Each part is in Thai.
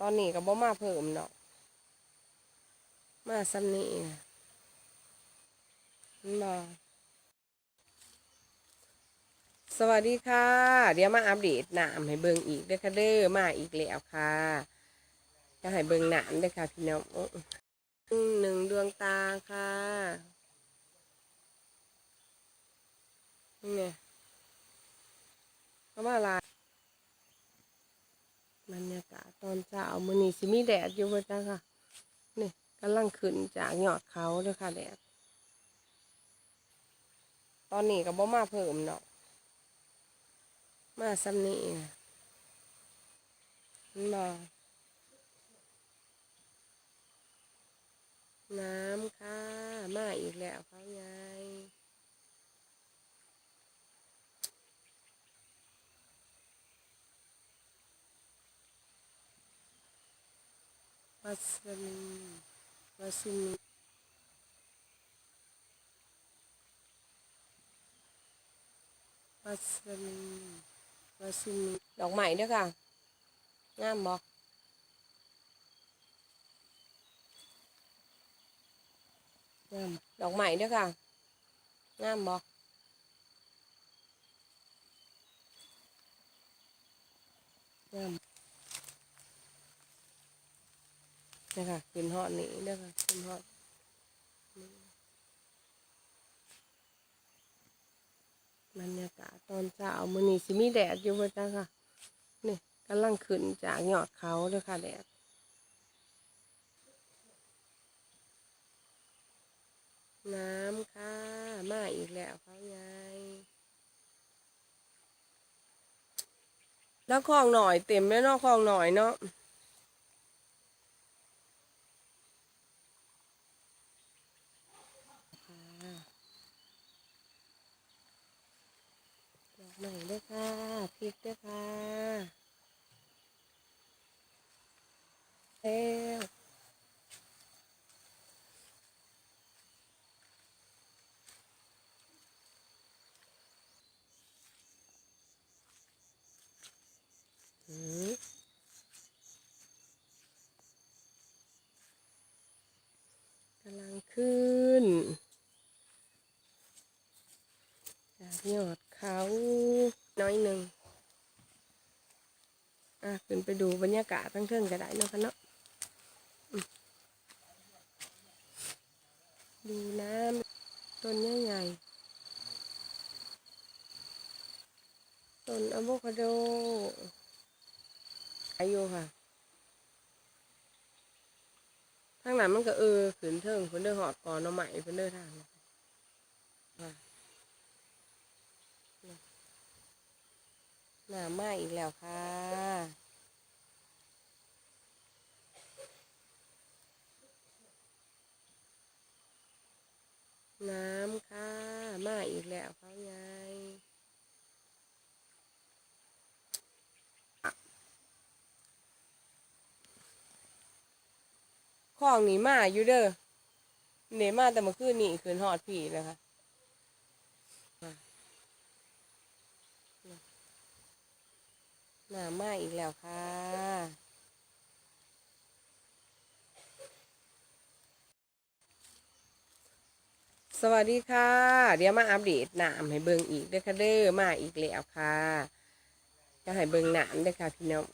ตอนนี้ก็บ่มาเพิ่มเนาะมาซ้ำนี้นะมันบ่สวัสดีค่ะ เดี๋ยวมาอัปเดตหน้ำให้เบิ่งอีกเด้อค่ะเด้อมาอีกแล้วค่ะจะให้เบิ่งน้ำเด้อค่ะพี่น้องหนึ่งดวงตาค่ะนี่ไงเขามาลาย บรรยากาศตอนเช้ามื้อนี้สิมีแดดอยู่เบ่จ้าค่ะ นี่กำลังขึ้นจากยอดเขาเด้อค่ะแดด ตอนนี้ก็บ่มาเพิ่มเนาะ มาซ้ำนี้น่ะมันบ่น้ำค่ะ มาอีกแล้วเขาไง สมีวัสมีวัสมีวัสมีดอกใหม่เด้อค่ะงามบ่งามดอหม่เด้อค่ะงามบ่งามเด้อค่ะขึ้นฮอดนี้เด้อค่ะขึ้นฮอดนี่บรรยากาศตอนเช้ามื้อนี้สิมีแดดอยู่เบ่จ้าค่ะนี่กำลังขึ้นจากยอดเขาเด้อค่ะแดดน้ำค่ะ มาอีกแล้วเขาไงแล้วคลองหน่อยเต็มแล้วเนาะคลองหน่อยเนาะ ใหม่ด้วยค่ะพริกด้วยค่ะแล้วอืมกำลังขึ้นจากยอด เขาน้อยหนึ่งอะขึ้นไปดูบรรยากาศทั้งเทิงก็ได้เนาะคะเนาะดูน้ำต้นใหญ่ต้นอะโวคาโดอายุค่ะทางนั้นมันก็เออขืนเทิงเพิ่นเด้อหอดก่อนเนาะใหม่เพิ่นเด้อทางค่ะ น้าม้อีกแล้วค่ะ น้ำค่ะ มาอีกแล้วเขาไงของนี่มาอยู่เด้อเนี่มาแต่เมื่อคืนนี่คืนหอดผีเลยค่ะ น้ำมาอีกแล้วค่ะ สวัสดีค่ะ เดี๋ยวมาอัปเดตหน้ำให้เบิ่งอีกเด้อค่ะเด้อมาอีกแล้วค่ะจะให้เบิ่งน้ำเด้อค่ะพี่น้อง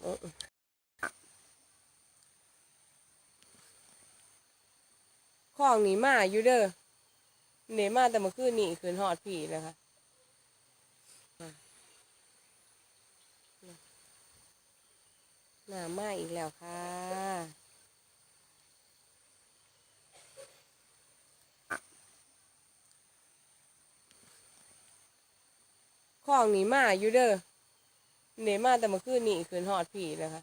ของนี่มาอยู่เด้อเนี่ยมาแต่เมื่อคืนนี่คืนหอดผีเลยค่ะ หน้ำมาอีกแล้วค่ะ ของนี่มาอยู่เด้อเนี่ยมาแต่เมื่อคืนนี่คืนหอดผีเลยค่ะ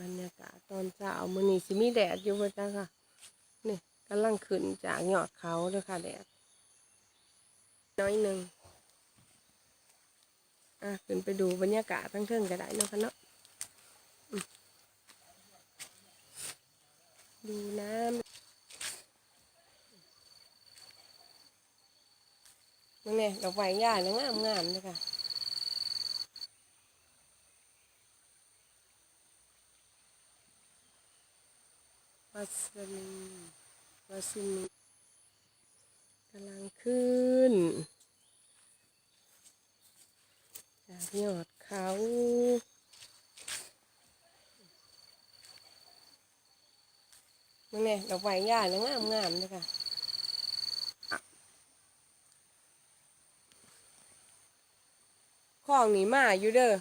บรรยากาศตอนเช้ามื้อนี้สิมีแดดอยู่เบ่จ้าค่ะ นี่กำลังขึ้นจากยอดเขาเด้อค่ะแดดน้อยหนึ่ง อะขึ้นไปดูบรรยากาศทั้งเครื่องก็ได้เนาะคะเนาะดูน้ำมึงนี่ดอกไม้ใหญ่นะงามงามเลยค่ะวัสลีวัสลีกำลังขึ้น ยอดเขาเมื่อไงดอกไม้ย่าเนี่ยงามงามเลยค่ะของนี่มาอยู่เด้อ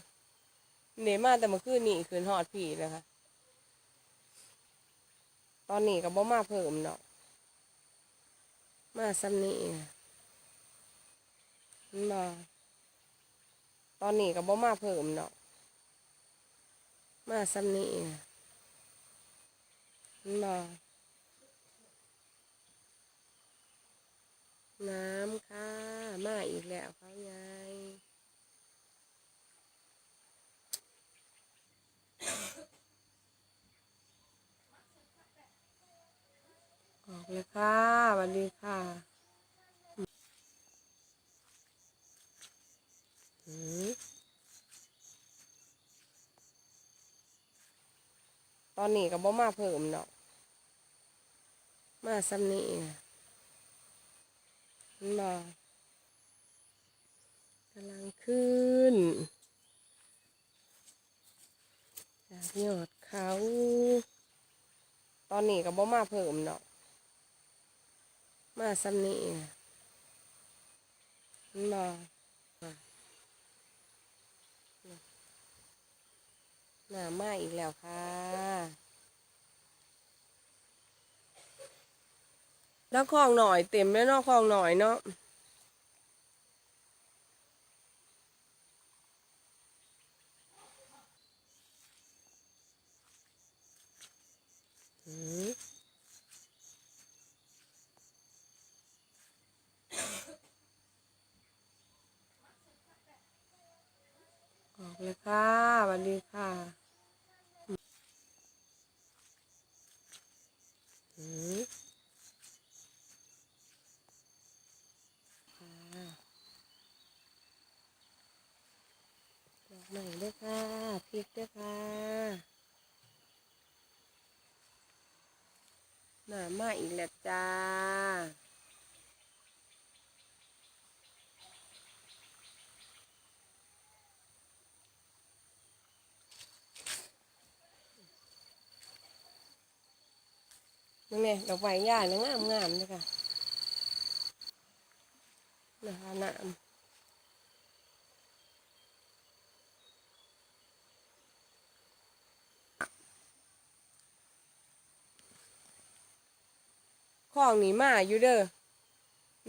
เนี่ยมาแต่เมื่อคืนนี่คืนหอดผีเลยค่ะตอนนี้ก็บ่มาเพิ่มดอกมาซ้ำนี่มันบ่ ตอนนี้ก็บ่มาเพิ่มดอกมาซ้ำนี่นะมันบ่น้ำค่ะ มาอีกแล้วเขายายออกเลยค่ะสวัสดีค่ะอืม ตอนนี้ก็บ่มาเพิ่มดอกมาซ้ำนี่มันบ่กำลังขึ้น จากยอดเขา ตอนนี้ก็บ่มาเพิ่มดอกมาซ้ำนี่มันบ่ น้ามาอีกแล้วค่ะ แล้วคลองหน่อยเต็มแล้วเนาะคลองหน่อยเนาะอืมออกเลยค่ะสวัสดีค่ะอืม ดอกใหม่ด้วยค่ะพริกด้วยค่ะหน้ามา อีกแล้วจ้า นี่ไงดอกใบหญ้าเนี่ยงามงามๆเลยค่ะนะคะน้ำ ของนี่มาอยู่เด้อ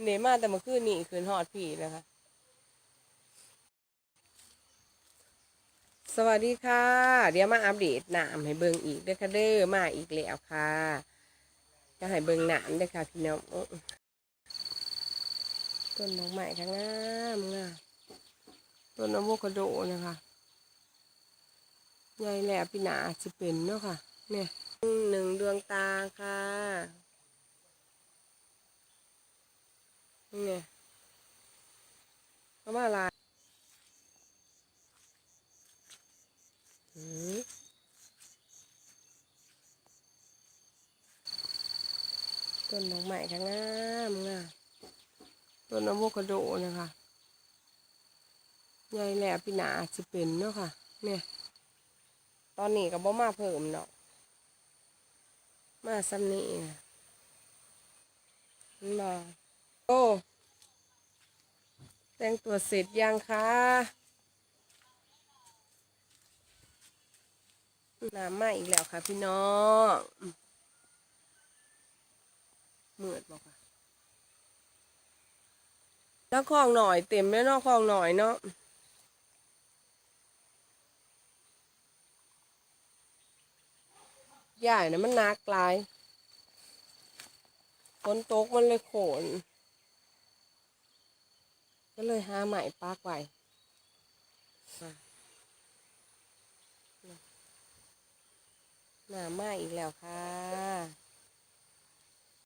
เนี่ยมาแต่เมื่อคืนนี่คืนหอดผีนะคะ สวัสดีค่ะ เดี๋ยวมาอัปเดตหน้ำให้เบิงอีกเด้อค่ะเด้อมาอีกแล้วค่ะจะให้เบิ่งน้ำเด้อค่ะพี่น้องต้นดอกไม้ค่ะงามงามต้นอะโวคาโดนะคะใหญ่แล้วพี่หนาจจะเป็นเนาะค่ะ เนี่ยหนึ่งดวงตาค่ะ นี่ไงเขามาลายอืมต้นดอกไม้ค่ะงามงามต้นอะโวคาโดนะคะใหญ่แหล้วพี่หนาอาจะเป็นเนาะค่ะ เนี่ย ตอนนี้ก็บ่มาเพิ่มดอกมาซ้ำนี่นะมันบ่ โอ้แต่งตัวเสร็จยังคะน้ำมาอีกแล้วค่ะพี่น้องเมืดบอกค่ะแล้วคลองหน่อยเต็มแล้วนาะคลองหน่อยเนาะใหญ่นะมันนักลายฝนตกมันเลยโขน ก็เลยหาใหม่ปากไว้ค่ะหน้ามาอีกแล้วค่ะ